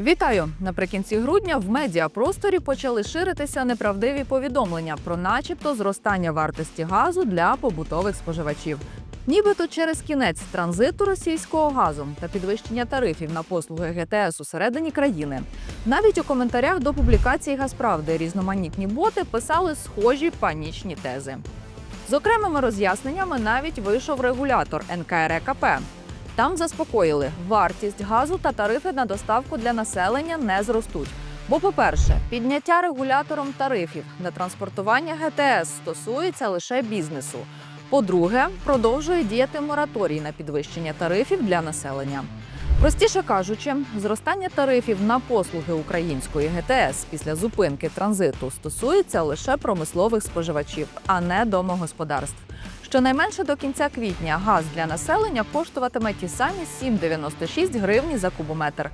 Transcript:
Вітаю! Наприкінці грудня в медіапросторі почали ширитися неправдиві повідомлення про, начебто, зростання вартості газу для побутових споживачів. Нібито через кінець транзиту російського газу та підвищення тарифів на послуги ГТС усередині країни. Навіть у коментарях до публікації Газправди різноманітні боти писали схожі панічні тези. З окремими роз'ясненнями навіть вийшов регулятор НКРЕКП. Там заспокоїли, вартість газу та тарифи на доставку для населення не зростуть. Бо, по-перше, підняття регулятором тарифів на транспортування ГТС стосується лише бізнесу. По-друге, продовжує діяти мораторій на підвищення тарифів для населення. Простіше кажучи, зростання тарифів на послуги української ГТС після зупинки транзиту стосується лише промислових споживачів, а не домогосподарств. Щонайменше до кінця квітня газ для населення коштуватиме ті самі 7,96 гривні за кубометр.